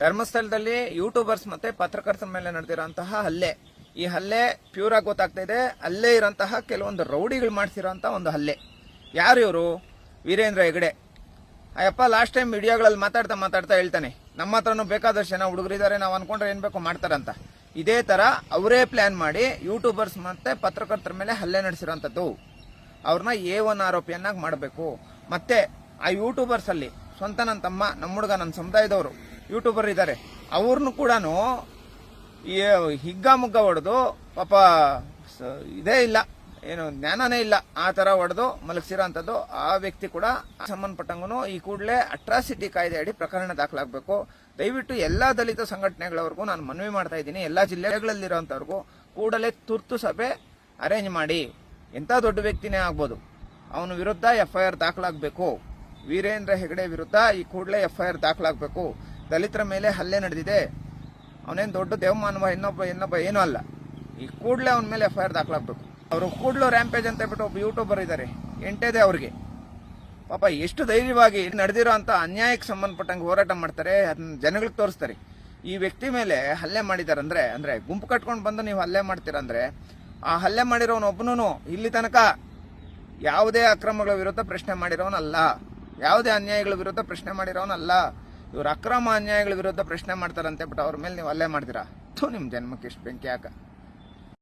ಧರ್ಮಸ್ಥಳದಲ್ಲಿ ಯೂಟ್ಯೂಬರ್ಸ್ ಮತ್ತೆ ಪತ್ರಕರ್ತರ ಮೇಲೆ ನಡೆದಿರುವಂತಹ ಹಲ್ಲೆ. ಈ ಹಲ್ಲೆ ಪ್ಯೂರ್ ಆಗಿ ಗೊತ್ತಾಗ್ತಾ ಇದೆ. ಅಲ್ಲೇ ಇರೋಂತಹ ಕೆಲವೊಂದು ರೌಡಿಗಳು ಮಾಡ್ಸಿರೋಂಥ ಒಂದು ಹಲ್ಲೆ. ಯಾರು ಇವರು? ವೀರೇಂದ್ರ ಹೆಗಡೆ. ಅಯ್ಯಪ್ಪ ಲಾಸ್ಟ್ ಟೈಮ್ ವಿಡಿಯೋಗಳಲ್ಲಿ ಮಾತಾಡ್ತಾ ಮಾತಾಡ್ತಾ ಹೇಳ್ತಾನೆ, ನಮ್ಮ ಹತ್ರನೂ ಬೇಕಾದಷ್ಟು ಜನ ಹುಡುಗರಿದ್ದಾರೆ, ನಾವು ಅನ್ಕೊಂಡ್ರೆ ಏನ್ ಬೇಕು ಮಾಡ್ತಾರಂತ. ಇದೇ ತರ ಅವರೇ ಪ್ಲಾನ್ ಮಾಡಿ ಯೂಟ್ಯೂಬರ್ಸ್ ಮತ್ತೆ ಪತ್ರಕರ್ತರ ಮೇಲೆ ಹಲ್ಲೆ ನಡೆಸಿರೋಂಥದ್ದು ಅವ್ರನ್ನ ಎ ಒನ್ ಆರೋಪಿಯನ್ನಾಗಿ ಮಾಡಬೇಕು. ಮತ್ತೆ ಆ ಯೂಟ್ಯೂಬರ್ಸ್ ಅಲ್ಲಿ ಸ್ವಂತ ನನ್ನ ತಮ್ಮ ನಮ್ಮ ಹುಡುಗ ನನ್ನ ಸಮುದಾಯದವರು ಯೂಟ್ಯೂಬರ್ ಇದ್ದಾರೆ. ಅವ್ರನ್ನು ಕೂಡ ಹಿಗ್ಗ ಮುಗ್ಗ ಹೊಡೆದು ಪಾಪ ಇದೇ ಇಲ್ಲ. ಏನು ಜ್ಞಾನನೇ ಇಲ್ಲ. ಆ ತರ ಹೊಡೆದು ಮಲಗಿಸಿರೋಂಥದ್ದು ಆ ವ್ಯಕ್ತಿ ಕೂಡ ಸಂಬಂಧಪಟ್ಟಂಗೂ ಈ ಕೂಡಲೇ ಅಟ್ರಾಸಿಟಿ ಕಾಯ್ದೆ ಅಡಿ ಪ್ರಕರಣ ದಾಖಲಾಗಬೇಕು. ದಯವಿಟ್ಟು ಎಲ್ಲಾ ದಲಿತ ಸಂಘಟನೆಗಳವರೆಗೂ ನಾನು ಮನವಿ ಮಾಡ್ತಾ ಇದ್ದೀನಿ. ಎಲ್ಲಾ ಜಿಲ್ಲೆಗಳಲ್ಲಿರೋಂಥವ್ರಿಗೂ ಕೂಡಲೇ ತುರ್ತು ಸಭೆ ಅರೇಂಜ್ ಮಾಡಿ. ಎಂತ ದೊಡ್ಡ ವ್ಯಕ್ತಿನೇ ಆಗ್ಬೋದು. ಅವನ ವಿರುದ್ಧ ಎಫ್ಐಆರ್ ದಾಖಲಾಗಬೇಕು. ವೀರೇಂದ್ರ ಹೆಗಡೆ ವಿರುದ್ಧ ಈ ಕೂಡಲೇ ಎಫ್ಐಆರ್ ದಾಖಲಾಗಬೇಕು. ದಲಿತರ ಮೇಲೆ ಹಲ್ಲೆ ನಡೆದಿದೆ. ಅವನೇನು ದೊಡ್ಡ ದೇವಮಾನವ, ಇನ್ನೊಬ್ಬ ಇನ್ನೊಬ್ಬ ಏನೂ ಅಲ್ಲ. ಈ ಕೂಡಲೇ ಅವನ ಮೇಲೆ ಎಫ್ಐಆರ್ ದಾಖಲಾಗಬೇಕು. ಅವರು ಕೂಡಲೂ ರ್ಯಾಂಪೇಜ್ ಅಂತ ಹೇಳ್ಬಿಟ್ಟು ಒಬ್ಬ ಯೂಟ್ಯೂಬರ್ ಇದ್ದಾರೆ ಎಂಟೇದೆ ಅವ್ರಿಗೆ. ಪಾಪ ಎಷ್ಟು ಧೈರ್ಯವಾಗಿ ನಡೆದಿರೋ ಅಂತ ಅನ್ಯಾಯಕ್ಕೆ ಸಂಬಂಧಪಟ್ಟಂಗೆ ಹೋರಾಟ ಮಾಡ್ತಾರೆ, ಅದನ್ನ ಜನಗಳಿಗೆ ತೋರಿಸ್ತಾರೆ. ಈ ವ್ಯಕ್ತಿ ಮೇಲೆ ಹಲ್ಲೆ ಮಾಡಿದಾರಂದ್ರೆ ಅಂದ್ರೆ ಗುಂಪು ಕಟ್ಕೊಂಡು ಬಂದು ನೀವು ಹಲ್ಲೆ ಮಾಡ್ತೀರಂದ್ರೆ ಆ ಹಲ್ಲೆ ಮಾಡಿರೋನೊಬ್ಬನೂ ಇಲ್ಲಿ ತನಕ ಯಾವುದೇ ಅಕ್ರಮಗಳ ವಿರುದ್ಧ ಪ್ರಶ್ನೆ ಮಾಡಿರೋನಲ್ಲ. ಯಾವುದೇ ಅನ್ಯಾಯಗಳ ವಿರುದ್ಧ ಪ್ರಶ್ನೆ ಮಾಡಿರೋನಲ್ಲ. ಇವ್ರು ಅಕ್ರಮ ಅನ್ಯಾಯಗಳ ವಿರುದ್ಧ ಪ್ರಶ್ನೆ ಮಾಡ್ತಾರಂತೆ ಬಟ್ ಅವ್ರ ಮೇಲೆ ನೀವು ಅಲ್ಲೇ ಮಾಡ್ತೀರಾ? ಥು, ನಿಮ್ಮ ಜನ್ಮಕ್ಕೆ ಎಷ್ಟು ಬೆಂಕಿ ಹಾಕ.